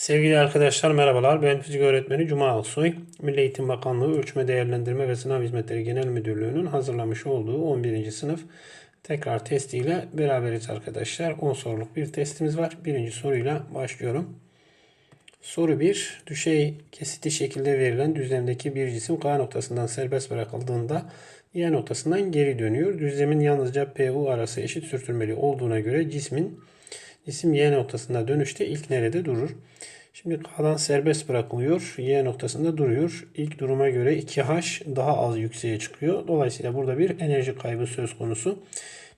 Sevgili arkadaşlar merhabalar. Ben fizik öğretmeni Cuma Alsoy. Milli Eğitim Bakanlığı Ölçme Değerlendirme ve Sınav Hizmetleri Genel Müdürlüğü'nün hazırlamış olduğu 11. sınıf tekrar testiyle beraberiz arkadaşlar. 10 soruluk bir testimiz var. Birinci soruyla başlıyorum. Soru 1. Düşey kesiti şekilde verilen düzlemdeki bir cisim K noktasından serbest bırakıldığında Y noktasından geri dönüyor. Düzlemin yalnızca PU arası eşit sürtünmeli olduğuna göre cismin cisim Y noktasında dönüşte ilk nerede durur? Şimdi K'dan serbest bırakılıyor. Y noktasında duruyor. İlk duruma göre 2H daha az yükseğe çıkıyor. Dolayısıyla burada bir enerji kaybı söz konusu.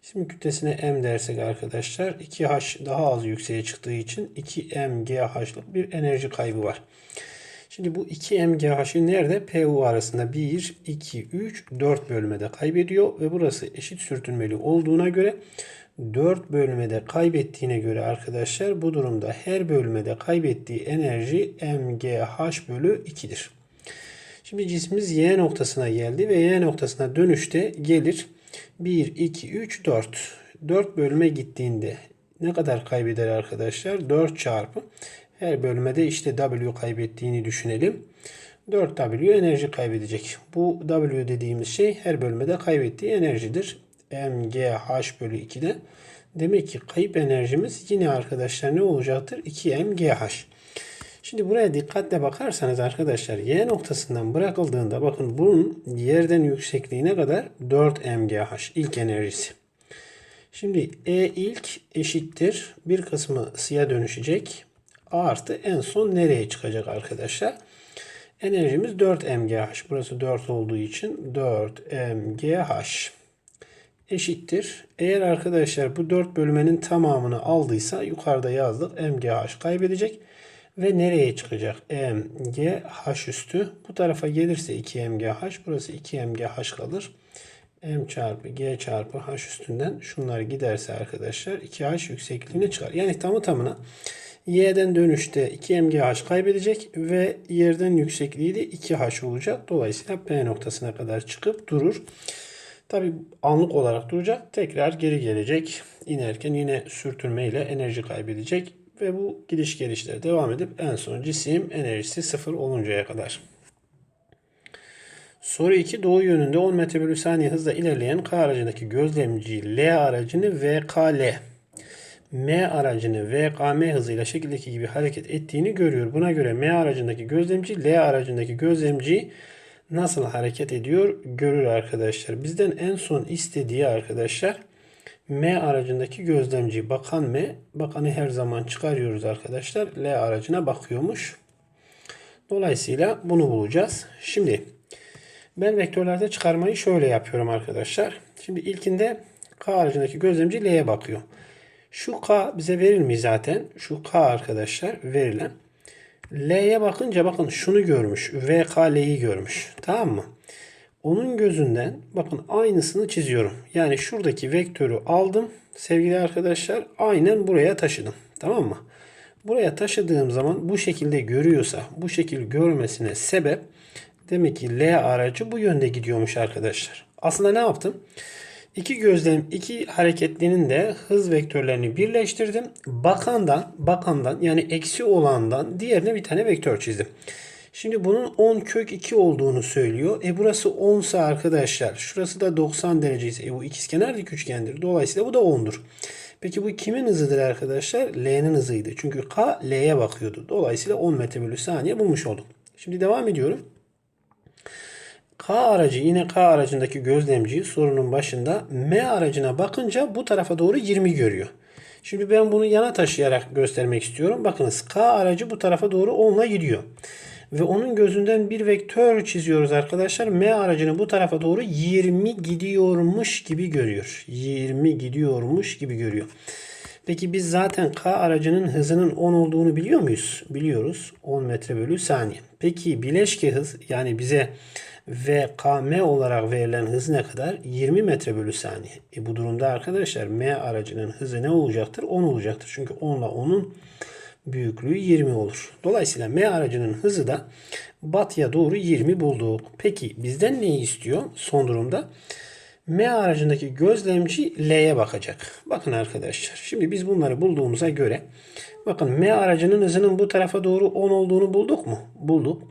Şimdi kütlesine M dersek arkadaşlar 2H daha az yükseğe çıktığı için 2mGH'lık bir enerji kaybı var. Şimdi bu 2mGH'ı nerede? PU arasında 1, 2, 3, 4 bölmede kaybediyor ve burası eşit sürtünmeli olduğuna göre 4 bölmede kaybettiğine göre arkadaşlar bu durumda her bölmede kaybettiği enerji mgh bölü 2'dir. Şimdi cismimiz y noktasına geldi ve y noktasına dönüşte gelir 1, 2, 3, 4. 4 bölüme gittiğinde ne kadar kaybeder arkadaşlar? 4 çarpı her bölmede işte W kaybettiğini düşünelim. 4W enerji kaybedecek. Bu W dediğimiz şey her bölmede kaybettiği enerjidir. Mgh bölü 2'de. Demek ki kayıp enerjimiz yine arkadaşlar ne olacaktır? 2mgh. Şimdi buraya dikkatle bakarsanız arkadaşlar y noktasından bırakıldığında bakın bunun yerden yüksekliği ne kadar? 4 mgh ilk enerjisi. Şimdi E ilk eşittir. Bir kısmı ısıya dönüşecek. A artı en son nereye çıkacak arkadaşlar? Enerjimiz 4 mgh. Burası 4 olduğu için 4 mgh eşittir. Eğer arkadaşlar bu 4 bölmenin tamamını aldıysa yukarıda yazdık mgh kaybedecek. Ve nereye çıkacak? mgh üstü. Bu tarafa gelirse 2 mgh. Burası 2 mgh kalır. m çarpı g çarpı h üstünden şunlar giderse arkadaşlar 2h yüksekliğine çıkar. Yani tamı tamına y'den dönüşte 2 mgh kaybedecek ve yerden yüksekliği de 2h olacak. Dolayısıyla P noktasına kadar çıkıp durur. Tabi anlık olarak duracak. Tekrar geri gelecek. İnerken yine sürtünme ile enerji kaybedecek. Ve bu gidiş gelişler devam edip en son cisim enerjisi sıfır oluncaya kadar. Soru 2. Doğu yönünde 10 metre bölü saniye hızla ilerleyen K aracındaki gözlemci L aracını VKL M aracını VKM hızıyla şekildeki gibi hareket ettiğini görüyor. Buna göre M aracındaki gözlemci L aracındaki gözlemci nasıl hareket ediyor görür arkadaşlar. Bizden en son istediği arkadaşlar M aracındaki gözlemci bakan M. Bakanı her zaman çıkarıyoruz arkadaşlar. L aracına bakıyormuş. Dolayısıyla bunu bulacağız. Şimdi ben vektörlerde çıkarmayı şöyle yapıyorum arkadaşlar. Şimdi ilkinde K aracındaki gözlemci L'ye bakıyor. Şu K bize verilmiş zaten. Şu K arkadaşlar verilen. L'ye bakınca bakın şunu görmüş. VKL'yi görmüş. Tamam mı? Onun gözünden bakın aynısını çiziyorum. Yani şuradaki vektörü aldım sevgili arkadaşlar. Aynen buraya taşıdım. Tamam mı? Buraya taşıdığım zaman bu şekilde görüyorsa bu şekil görmesine sebep demek ki L aracı bu yönde gidiyormuş arkadaşlar. Aslında ne yaptım? İki gözlem, iki hareketlinin de hız vektörlerini birleştirdim. Bakandan, bakandan yani eksi olandan diğerine bir tane vektör çizdim. Şimdi bunun 10 kök 2 olduğunu söylüyor. E burası 10 ise arkadaşlar şurası da 90 derece ise e bu ikizkenar dik üçgendir. Dolayısıyla bu da 10'dur. Peki bu kimin hızıdır arkadaşlar? L'nin hızıydı. Çünkü K L'ye bakıyordu. Dolayısıyla 10 metre bölü saniye bulmuş olduk. Şimdi devam ediyorum. K aracı yine K aracındaki gözlemci sorunun başında M aracına bakınca bu tarafa doğru 20 görüyor. Şimdi ben bunu yana taşıyarak göstermek istiyorum. Bakınız K aracı bu tarafa doğru 10 ile gidiyor. Ve onun gözünden bir vektör çiziyoruz arkadaşlar. M aracını bu tarafa doğru 20 gidiyormuş gibi görüyor. 20 gidiyormuş gibi görüyor. Peki biz zaten K aracının hızının 10 olduğunu biliyor muyuz? Biliyoruz. 10 metre bölü saniye. Peki bileşke hız yani bize VKM olarak verilen hız ne kadar? 20 metre bölü saniye. E bu durumda arkadaşlar M aracının hızı ne olacaktır? 10 olacaktır. Çünkü 10 ile 10'un büyüklüğü 20 olur. Dolayısıyla M aracının hızı da batıya doğru 20 bulduk. Peki bizden neyi istiyor son durumda? M aracındaki gözlemci L'ye bakacak. Bakın arkadaşlar. Şimdi biz bunları bulduğumuza göre bakın M aracının hızının bu tarafa doğru 10 olduğunu bulduk mu? Bulduk.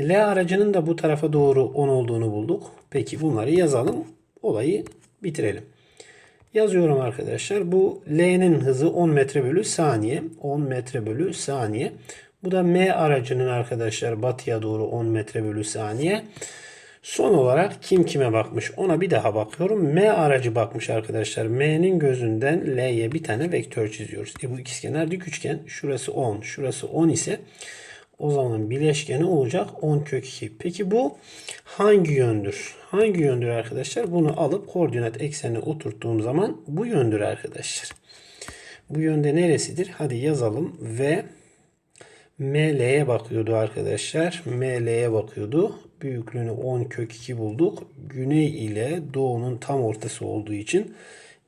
L aracının da bu tarafa doğru 10 olduğunu bulduk. Peki bunları yazalım. Olayı bitirelim. Yazıyorum arkadaşlar. Bu L'nin hızı 10 metre bölü saniye. 10 metre bölü saniye. Bu da M aracının arkadaşlar batıya doğru 10 metre bölü saniye. Son olarak kim kime bakmış ona bir daha bakıyorum. M aracı bakmış arkadaşlar. M'nin gözünden L'ye bir tane vektör çiziyoruz. E bu ikizkenar dik üçgen. Şurası 10, şurası 10 ise o zaman bileşkeni olacak 10 kök 2. Peki bu hangi yöndür? Hangi yöndür arkadaşlar? Bunu alıp koordinat eksenine oturttuğum zaman bu yöndür arkadaşlar. Bu yönde neresidir? Hadi yazalım ve ML'ye bakıyordu arkadaşlar. ML'ye bakıyordu. Büyüklüğünü 10 kök 2 bulduk. Güney ile doğunun tam ortası olduğu için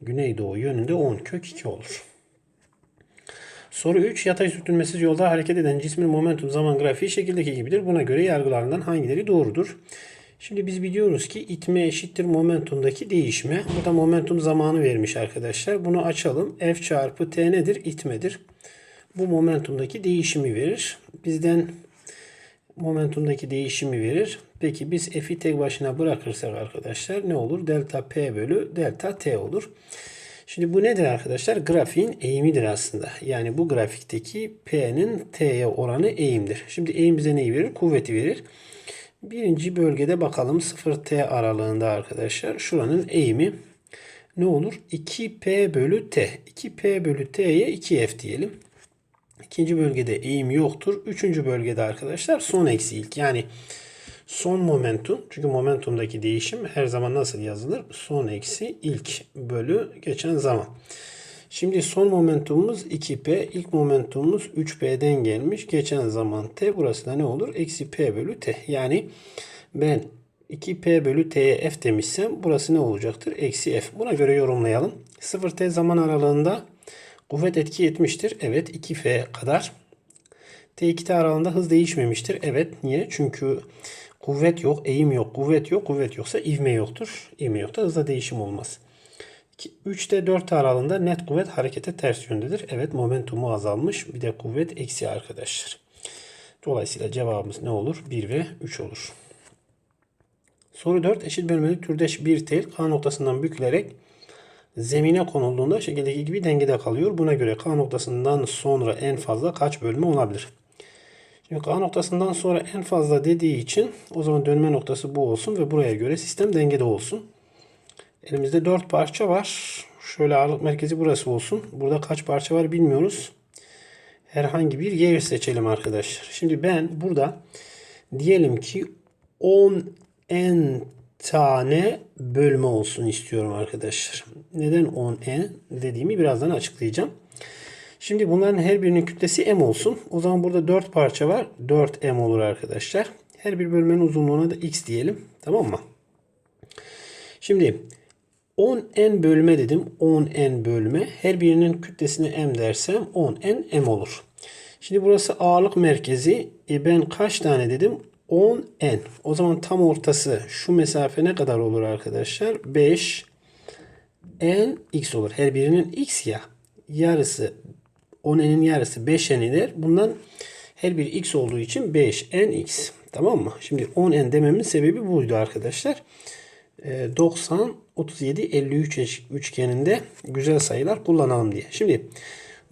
güneydoğu yönünde 10 kök 2 olur. Soru 3. Yatay sürtünmesiz yolda hareket eden cismin momentum zaman grafiği şekildeki gibidir. Buna göre yargılarından hangileri doğrudur? Şimdi biz biliyoruz ki itme eşittir momentumdaki değişme. Burada momentum zamanı vermiş arkadaşlar. Bunu açalım. F çarpı T nedir? İtmedir. Bu momentumdaki değişimi verir. Bizden momentumdaki değişimi verir. Peki biz F'i tek başına bırakırsak arkadaşlar ne olur? Delta P bölü delta T olur. Şimdi bu nedir arkadaşlar? Grafiğin eğimidir aslında. Yani bu grafikteki P'nin T'ye oranı eğimdir. Şimdi eğim bize neyi verir? Kuvveti verir. Birinci bölgede bakalım 0T aralığında arkadaşlar. Şuranın eğimi ne olur? 2P bölü T. 2P bölü T'ye 2F diyelim. İkinci bölgede eğim yoktur. Üçüncü bölgede arkadaşlar son eksi ilk. Yani son momentum. Çünkü momentumdaki değişim her zaman nasıl yazılır? Son eksi ilk bölü geçen zaman. Şimdi son momentumumuz 2P. ilk momentumumuz 3P'den gelmiş. Geçen zaman T. Burası da ne olur? Eksi P bölü T. Yani ben 2P bölü T'ye F demişsem burası ne olacaktır? Eksi F. Buna göre yorumlayalım. 0T zaman aralığında Kuvvet etki etmiştir. Evet 2F kadar. T2T aralığında hız değişmemiştir. Evet niye? Çünkü kuvvet yok, eğim yok, kuvvet yok. Kuvvet yoksa ivme yoktur. İvme yoksa hızda değişim olmaz. 3'te 4 aralığında net kuvvet harekete ters yöndedir. Evet momentumu azalmış. Bir de kuvvet eksi arkadaşlar. Dolayısıyla cevabımız ne olur? 1 ve 3 olur. Soru 4. Eşit bölmeli türdeş bir tel K noktasından bükülerek zemine konulduğunda şekildeki gibi dengede kalıyor. Buna göre K noktasından sonra en fazla kaç bölme olabilir? Şimdi K noktasından sonra en fazla dediği için o zaman dönme noktası bu olsun ve buraya göre sistem dengede olsun. Elimizde 4 parça var. Şöyle ağırlık merkezi burası olsun. Burada kaç parça var bilmiyoruz. Herhangi bir yer seçelim arkadaşlar. Şimdi ben burada diyelim ki 10 n tane bölme olsun istiyorum arkadaşlar. Neden 10n dediğimi birazdan açıklayacağım. Şimdi bunların her birinin kütlesi m olsun. O zaman burada 4 parça var. 4m olur arkadaşlar. Her bir bölmenin uzunluğuna da x diyelim. Tamam mı? Şimdi 10n bölme dedim. 10n bölme. Her birinin kütlesine m dersem 10n m olur. Şimdi burası ağırlık merkezi. E ben kaç tane dedim? 10n. O zaman tam ortası şu mesafe ne kadar olur arkadaşlar? 5 n x olur. Her birinin x ya. Yarısı 10n'in yarısı 5n'dir. Bundan her bir x olduğu için 5nx. Tamam mı? Şimdi 10n dememin sebebi buydu arkadaşlar. 90, 37, 53 üçgeninde güzel sayılar kullanalım diye. Şimdi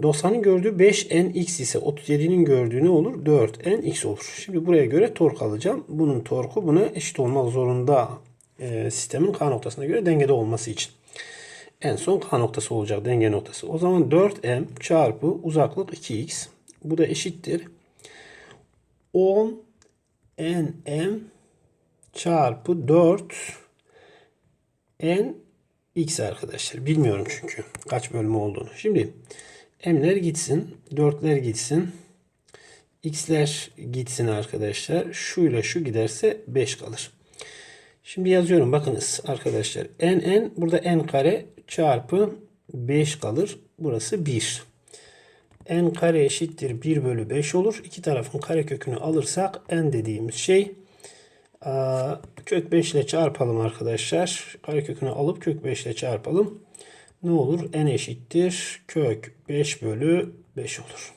90'ın gördüğü 5nx ise 37'nin gördüğü ne olur? 4nx olur. Şimdi buraya göre tork alacağım. Bunun torku buna eşit olmak zorunda e, sistemin K noktasına göre dengede olması için. En son K noktası olacak denge noktası. O zaman 4m çarpı uzaklık 2x. Bu da eşittir. 10 nm çarpı 4 n x arkadaşlar. Bilmiyorum çünkü kaç bölme olduğunu. Şimdi m'ler gitsin. 4'ler gitsin. x'ler gitsin arkadaşlar. Şu ile şu giderse 5 kalır. Şimdi yazıyorum. Bakınız arkadaşlar. n n burada n kare çarpı 5 kalır. Burası 1. n kare eşittir 1 bölü 5 olur. İki tarafın kare kökünü alırsak n dediğimiz şey kök 5 ile çarpalım arkadaşlar. Karekökünü alıp kök 5 ile çarpalım. Ne olur? n eşittir. Kök 5 bölü 5 olur.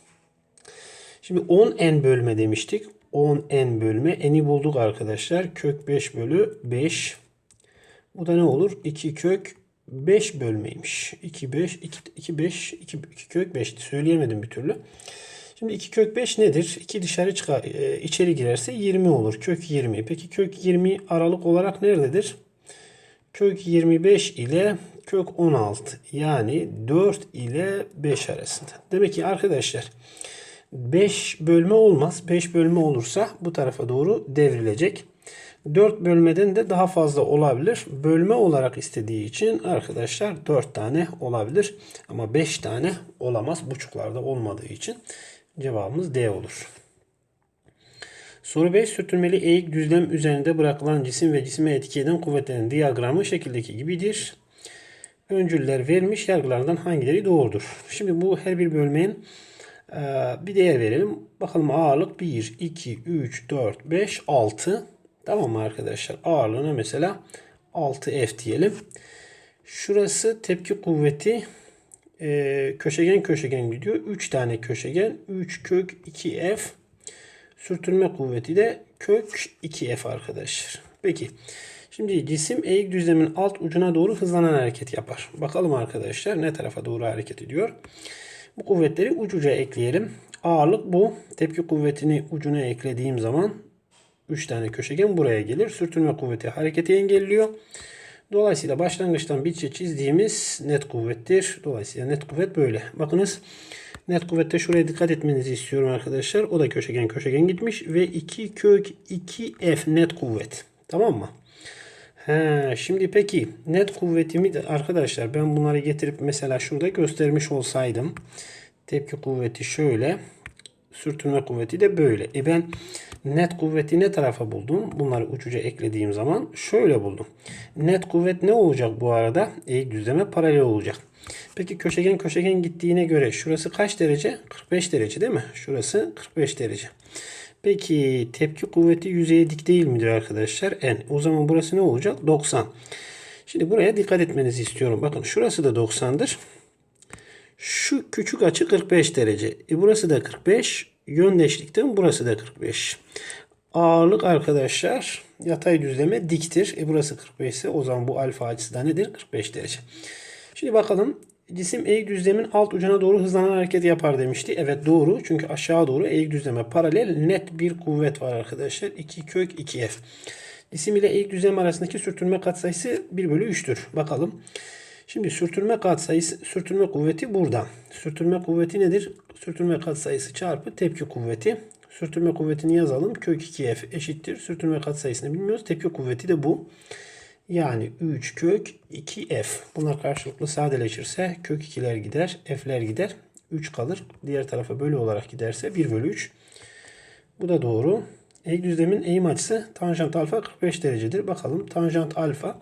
Şimdi 10n bölme demiştik. 10n bölme. n'i bulduk arkadaşlar. Kök 5 bölü 5. Bu da ne olur? 2 kök 5 bölmeymiş. 2 5 2 2 5 2, 2 kök 5 söyleyemedim bir türlü. Şimdi 2 kök 5 nedir? 2 dışarı çıkar e, içeri girerse 20 olur. Kök 20. Peki kök 20 aralık olarak nerededir? Kök 25 ile kök 16 yani 4 ile 5 arasında. Demek ki arkadaşlar 5 bölme olmaz. 5 bölme olursa bu tarafa doğru devrilecek. 4 bölmeden de daha fazla olabilir. Bölme olarak istediği için arkadaşlar 4 tane olabilir. Ama 5 tane olamaz. Buçuklarda olmadığı için cevabımız D olur. Soru 5 sürtünmeli eğik düzlem üzerinde bırakılan cisim ve cisime etki eden kuvvetlerin diyagramı şekildeki gibidir. Öncüller verilmiş yargılardan hangileri doğrudur? Şimdi bu her bir bölmenin bir değer verelim. Bakalım ağırlık 1, 2, 3, 4, 5, 6. Tamam mı arkadaşlar? Ağırlığına mesela 6F diyelim. Şurası tepki kuvveti e, köşegen köşegen gidiyor. 3 tane köşegen. 3 kök 2F. Sürtünme kuvveti de kök 2F arkadaşlar. Peki. Şimdi cisim eğik düzlemin alt ucuna doğru hızlanan hareket yapar. Bakalım arkadaşlar ne tarafa doğru hareket ediyor. Bu kuvvetleri ucuca ekleyelim. Ağırlık bu. Tepki kuvvetini ucuna eklediğim zaman 3 tane köşegen buraya gelir. Sürtünme kuvveti hareketi engelliyor. Dolayısıyla başlangıçtan bitçe çizdiğimiz net kuvvettir. Dolayısıyla net kuvvet böyle. Bakınız net kuvvette şuraya dikkat etmenizi istiyorum arkadaşlar. O da köşegen köşegen gitmiş ve 2 kök 2F net kuvvet. Tamam mı? He, şimdi peki net kuvvetimi de arkadaşlar ben bunları getirip mesela şurada göstermiş olsaydım. Tepki kuvveti şöyle. Sürtünme kuvveti de böyle. E ben net kuvveti ne tarafa buldum? Bunları uçuca eklediğim zaman şöyle buldum. Net kuvvet ne olacak bu arada? Eğik düzleme paralel olacak. Peki köşegen köşegen gittiğine göre şurası kaç derece? 45 derece değil mi? Şurası 45 derece. Peki tepki kuvveti yüzeye dik değil midir arkadaşlar? N. O zaman burası ne olacak? 90. Şimdi buraya dikkat etmenizi istiyorum. Bakın şurası da 90'dır. Şu küçük açı 45 derece. E burası da 45. Yöndeşlikten burası da 45. Ağırlık arkadaşlar yatay düzleme diktir. E burası 45 ise o zaman bu alfa açısı da nedir? 45 derece. Şimdi bakalım cisim eğik düzlemin alt ucuna doğru hızlanan hareket yapar demişti. Evet doğru. Çünkü aşağı doğru eğik düzleme paralel net bir kuvvet var arkadaşlar. 2 kök 2F. Cisim ile eğik düzlem arasındaki sürtünme katsayısı 1 bölü 3'tür. Bakalım. Şimdi sürtünme katsayısı, sürtünme kuvveti burada. Sürtünme kuvveti nedir? Sürtünme katsayısı çarpı tepki kuvveti. Sürtünme kuvvetini yazalım. Kök 2F eşittir. Sürtünme katsayısını bilmiyoruz. Tepki kuvveti de bu. Yani 3 kök 2F. Bunlar karşılıklı sadeleşirse kök 2'ler gider. F'ler gider. 3 kalır. Diğer tarafa bölü olarak giderse 1 bölü 3. Bu da doğru. Eğik düzlemin eğim açısı tanjant alfa 45 derecedir. Bakalım tanjant alfa.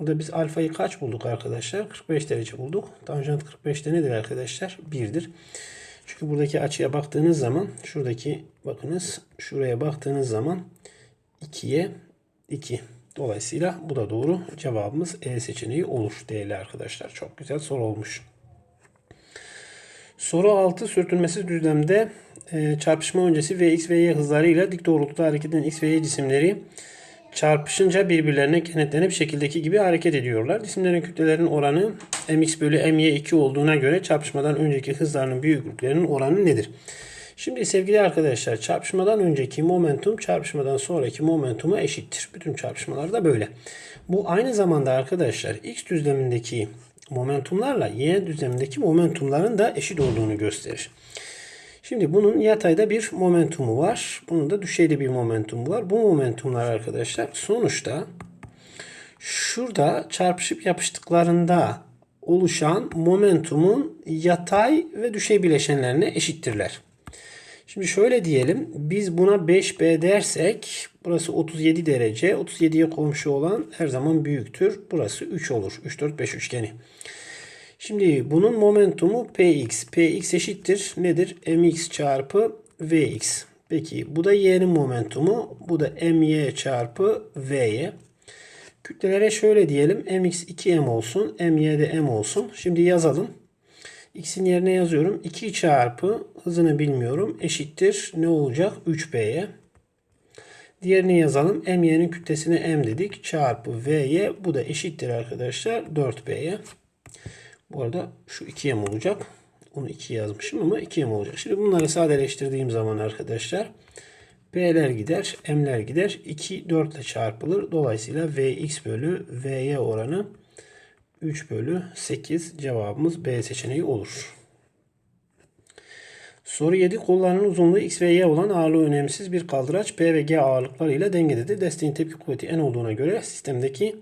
Burada biz alfayı kaç bulduk arkadaşlar? 45 derece bulduk. Tanjant 45'te nedir arkadaşlar? 1'dir. Çünkü buradaki açıya baktığınız zaman şuradaki bakınız şuraya baktığınız zaman 2'ye 2. Dolayısıyla bu da doğru. Cevabımız E seçeneği olur değerli arkadaşlar. Çok güzel soru olmuş. Soru 6 sürtünmesiz düzlemde e, çarpışma öncesi Vx ve Y hızlarıyla dik doğrultuda hareket eden X ve Y cisimleri çarpışınca birbirlerine kenetlenip şekildeki gibi hareket ediyorlar. Cisimlerin kütlelerin oranı mx bölü my2 olduğuna göre çarpışmadan önceki hızlarının büyüklüklerinin oranı nedir? Şimdi sevgili arkadaşlar çarpışmadan önceki momentum çarpışmadan sonraki momentuma eşittir. Bütün çarpışmalar da böyle. Bu aynı zamanda arkadaşlar x düzlemindeki momentumlarla y düzlemindeki momentumların da eşit olduğunu gösterir. Şimdi bunun yatayda bir momentumu var. Bunun da düşeyde bir momentumu var. Bu momentumlar arkadaşlar sonuçta şurada çarpışıp yapıştıklarında oluşan momentumun yatay ve düşey bileşenlerine eşittirler. Şimdi şöyle diyelim. Biz buna 5B dersek burası 37 derece. 37'ye komşu olan her zaman büyüktür. Burası 3 olur. 3, 4, 5 üçgeni. Şimdi bunun momentumu Px. Px eşittir. Nedir? Mx çarpı Vx. Peki bu da y'nin momentumu. Bu da my çarpı v'ye. Kütlelere şöyle diyelim. mx 2m olsun. my de m olsun. Şimdi yazalım. x'in yerine yazıyorum. 2 çarpı hızını bilmiyorum. Eşittir. Ne olacak? 3b'ye. Diğerini yazalım. my'nin kütlesine m dedik. Çarpı v'ye. Bu da eşittir arkadaşlar. 4b'ye. Bu arada şu 2m olacak. Onu 2 yazmışım ama 2m olacak. Şimdi bunları sadeleştirdiğim zaman arkadaşlar P'ler gider, M'ler gider. 2 4 ile çarpılır. Dolayısıyla Vx bölü Vy oranı 3 bölü 8 cevabımız B seçeneği olur. Soru 7. Kollarının uzunluğu X ve Y olan ağırlığı önemsiz bir kaldıraç P ve G ağırlıklarıyla dengededir. Desteğin tepki kuvveti N olduğuna göre sistemdeki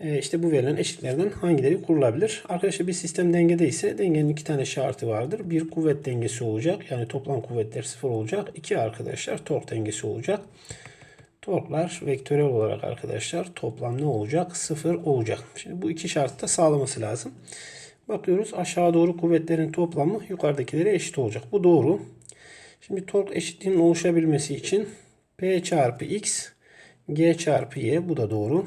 işte bu verilen eşitlerden hangileri kurulabilir? Arkadaşlar bir sistem dengede ise dengenin iki tane şartı vardır. Bir kuvvet dengesi olacak. Yani toplam kuvvetler sıfır olacak. İki arkadaşlar tork dengesi olacak. Torklar vektörel olarak arkadaşlar toplam ne olacak? Sıfır olacak. Şimdi bu iki şartı da sağlaması lazım. Bakıyoruz aşağı doğru kuvvetlerin toplamı yukarıdakilere eşit olacak. Bu doğru. Şimdi tork eşitliğinin oluşabilmesi için P çarpı X G çarpı Y bu da doğru.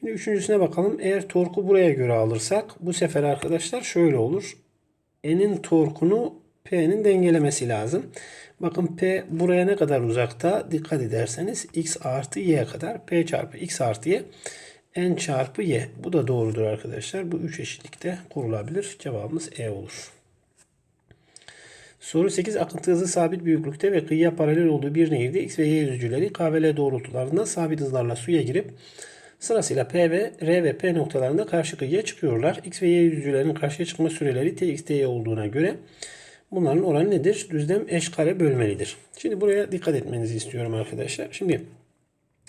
Şimdi üçüncüsüne bakalım. Eğer torku buraya göre alırsak bu sefer arkadaşlar şöyle olur. N'in torkunu P'nin dengelemesi lazım. Bakın P buraya ne kadar uzakta dikkat ederseniz X artı Y kadar. P çarpı X artı Y N çarpı Y. Bu da doğrudur arkadaşlar. Bu üç eşitlikte kurulabilir. Cevabımız E olur. Soru 8. Akıntı hızı sabit büyüklükte ve kıyıya paralel olduğu bir nehirde X ve Y yüzücüleri K ve L doğrultularında sabit hızlarla suya girip Sırasıyla P ve R ve P noktalarında karşı kıyıya çıkıyorlar. X ve Y yüzücülerin karşıya çıkma süreleri T, X, T'ye olduğuna göre bunların oranı nedir? Düzlem eş kare bölmelidir. Şimdi buraya dikkat etmenizi istiyorum arkadaşlar. Şimdi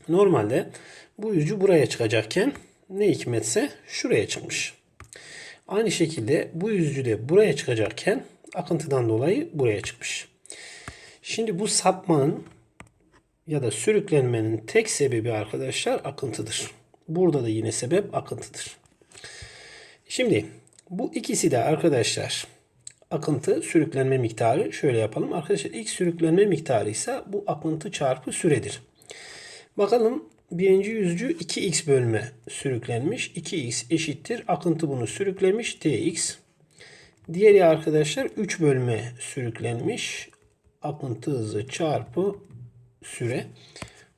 normalde bu yüzücü buraya çıkacakken ne hikmetse şuraya çıkmış. Aynı şekilde bu yüzücü de buraya çıkacakken akıntıdan dolayı buraya çıkmış. Şimdi bu sapmanın ya da sürüklenmenin tek sebebi arkadaşlar akıntıdır. Burada da yine sebep akıntıdır. Şimdi bu ikisi de arkadaşlar akıntı sürüklenme miktarı şöyle yapalım. Arkadaşlar ilk sürüklenme miktarı ise bu akıntı çarpı süredir. Bakalım birinci yüzücü 2x bölme sürüklenmiş. 2x eşittir. Akıntı bunu sürüklemiş. tx. Diğeri arkadaşlar 3 bölme sürüklenmiş. Akıntı hızı çarpı süre.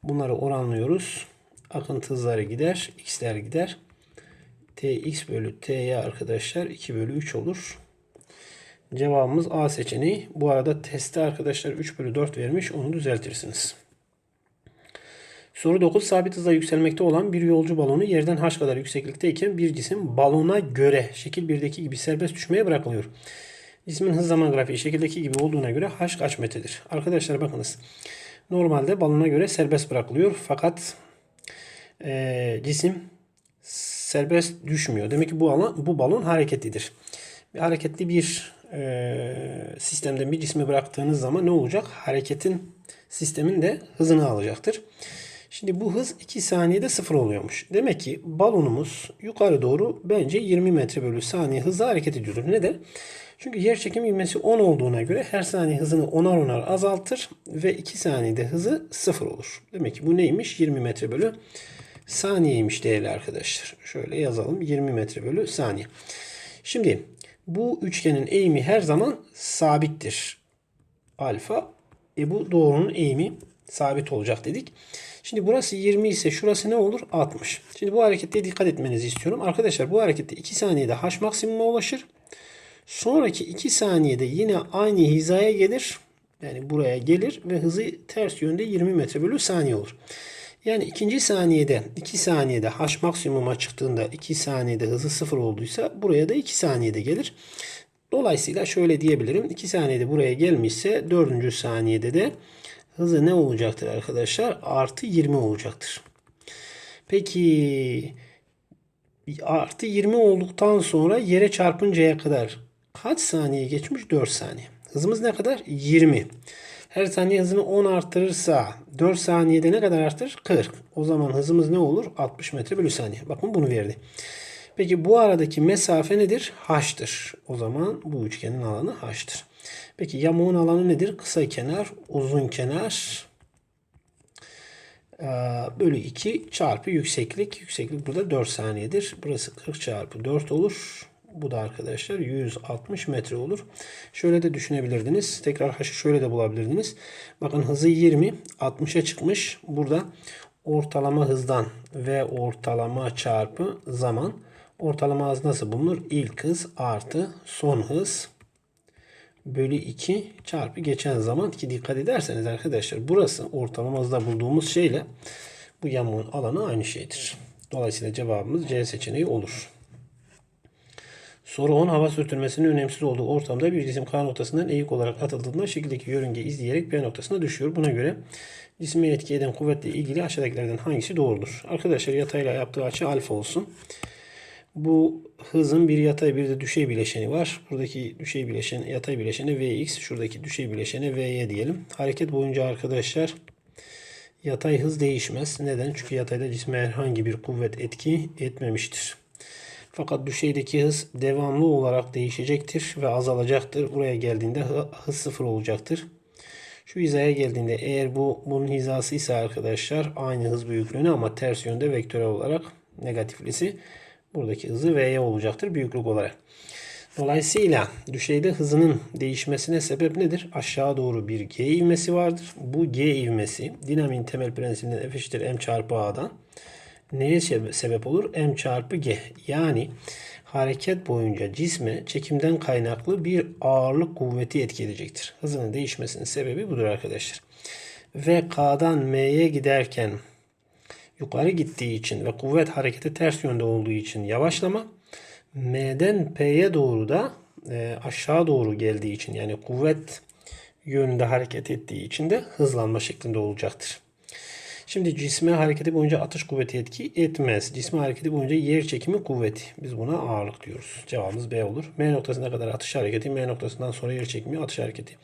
Bunları oranlıyoruz. Akıntı hızları gider. X'ler gider. Tx bölü T'ye arkadaşlar 2 bölü 3 olur. Cevabımız A seçeneği. Bu arada testte arkadaşlar 3 bölü 4 vermiş. Onu düzeltirsiniz. Soru 9. Sabit hızla yükselmekte olan bir yolcu balonu yerden h kadar yükseklikteyken bir cisim balona göre şekil 1'deki gibi serbest düşmeye bırakılıyor. Cismin hız zaman grafiği şekildeki gibi olduğuna göre h kaç metredir? Arkadaşlar bakınız. Normalde balona göre serbest bırakılıyor. Fakat e, cisim serbest düşmüyor. Demek ki bu alan bu balon hareketlidir. Bir hareketli bir e, sistemden bir cismi bıraktığınız zaman ne olacak? Hareketin sistemin de hızını alacaktır. Şimdi bu hız 2 saniyede sıfır oluyormuş. Demek ki balonumuz yukarı doğru bence 20 metre bölü saniye hızla hareket ediyordur. Neden? Çünkü yer çekim ivmesi 10 olduğuna göre her saniye hızını 10'ar 10'ar azaltır ve 2 saniyede hızı 0 olur. Demek ki bu neymiş? 20 metre bölü saniyeymiş değerli arkadaşlar. Şöyle yazalım. 20 metre bölü saniye. Şimdi bu üçgenin eğimi her zaman sabittir. Alfa. E bu doğrunun eğimi sabit olacak dedik. Şimdi burası 20 ise şurası ne olur? 60. Şimdi bu harekette dikkat etmenizi istiyorum. Arkadaşlar bu harekette 2 saniyede h maksimuma ulaşır. Sonraki 2 saniyede yine aynı hizaya gelir. Yani buraya gelir ve hızı ters yönde 20 metre bölü saniye olur. Yani ikinci saniyede 2 saniyede h maksimuma çıktığında 2 saniyede hızı 0 olduysa buraya da 2 saniyede gelir. Dolayısıyla şöyle diyebilirim. 2 saniyede buraya gelmişse 4. saniyede de hızı ne olacaktır arkadaşlar? Artı 20 olacaktır. Peki artı 20 olduktan sonra yere çarpıncaya kadar kaç saniye geçmiş? 4 saniye. Hızımız ne kadar? 20. Her saniye hızını 10 artırırsa 4 saniyede ne kadar artır? 40. O zaman hızımız ne olur? 60 metre bölü saniye. Bakın bunu verdi. Peki bu aradaki mesafe nedir? H'tır. O zaman bu üçgenin alanı H'tır. Peki yamuğun alanı nedir? Kısa kenar, uzun kenar bölü 2 çarpı yükseklik. Yükseklik burada 4 saniyedir. Burası 40 çarpı 4 olur. Bu da arkadaşlar 160 metre olur. Şöyle de düşünebilirdiniz. Tekrar h'ı şöyle de bulabilirdiniz. Bakın hızı 20. 60'a çıkmış. Burada ortalama hızdan ve ortalama çarpı zaman. Ortalama hız nasıl bulunur? İlk hız artı son hız bölü 2 çarpı geçen zaman ki dikkat ederseniz arkadaşlar burası ortalama hızda bulduğumuz şeyle bu yamuğun alanı aynı şeydir. Dolayısıyla cevabımız C seçeneği olur. Soru 10 hava sürtünmesinin önemsiz olduğu ortamda bir cisim K noktasından eğik olarak atıldığında şekildeki yörünge izleyerek B noktasına düşüyor. Buna göre cisme etki eden kuvvetle ilgili aşağıdakilerden hangisi doğrudur? Arkadaşlar yatayla yaptığı açı alfa olsun. Bu hızın bir yatay bir de düşey bileşeni var. Buradaki düşey bileşen, yatay bileşene Vx, şuradaki düşey bileşene Vy diyelim. Hareket boyunca arkadaşlar yatay hız değişmez. Neden? Çünkü yatayda cisme herhangi bir kuvvet etki etmemiştir. Fakat düşeydeki hız devamlı olarak değişecektir ve azalacaktır. Buraya geldiğinde hız sıfır olacaktır. Şu hizaya geldiğinde eğer bu bunun hizası ise arkadaşlar aynı hız büyüklüğüne ama ters yönde vektörel olarak negatiflisi buradaki hızı V'ye olacaktır büyüklük olarak. Dolayısıyla düşeyde hızının değişmesine sebep nedir? Aşağı doğru bir G ivmesi vardır. Bu G ivmesi dinamiğin temel prensibinden F eşittir M çarpı A'dan neye sebep olur? M çarpı G. Yani hareket boyunca cisme çekimden kaynaklı bir ağırlık kuvveti etki edecektir. Hızının değişmesinin sebebi budur arkadaşlar. Ve K'dan M'ye giderken yukarı gittiği için ve kuvvet hareketi ters yönde olduğu için yavaşlama M'den P'ye doğru da e, aşağı doğru geldiği için yani kuvvet yönünde hareket ettiği için de hızlanma şeklinde olacaktır. Şimdi cisme hareketi boyunca atış kuvveti etki etmez. Cisme hareketi boyunca yer çekimi kuvveti. Biz buna ağırlık diyoruz. Cevabımız B olur. M noktasına kadar atış hareketi, M noktasından sonra yer çekimi atış hareketi.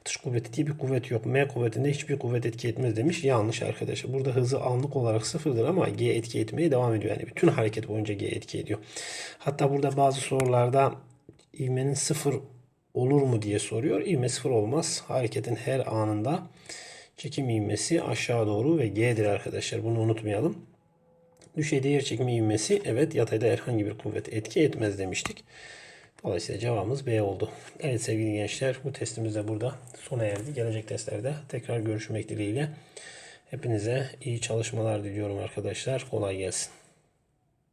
Atış kuvveti diye bir kuvvet yok. M kuvvetinde hiçbir kuvvet etki etmez demiş. Yanlış arkadaşlar. Burada hızı anlık olarak sıfırdır ama G etki etmeye devam ediyor. Yani bütün hareket boyunca G etki ediyor. Hatta burada bazı sorularda ivmenin sıfır olur mu diye soruyor. İvme sıfır olmaz. Hareketin her anında çekim ivmesi aşağı doğru ve G'dir arkadaşlar. Bunu unutmayalım. Düşeyde yer çekimi ivmesi evet yatayda herhangi bir kuvvet etki etmez demiştik. Dolayısıyla cevabımız B oldu. Evet sevgili gençler bu testimiz de burada sona erdi. Gelecek testlerde tekrar görüşmek dileğiyle. Hepinize iyi çalışmalar diliyorum arkadaşlar. Kolay gelsin.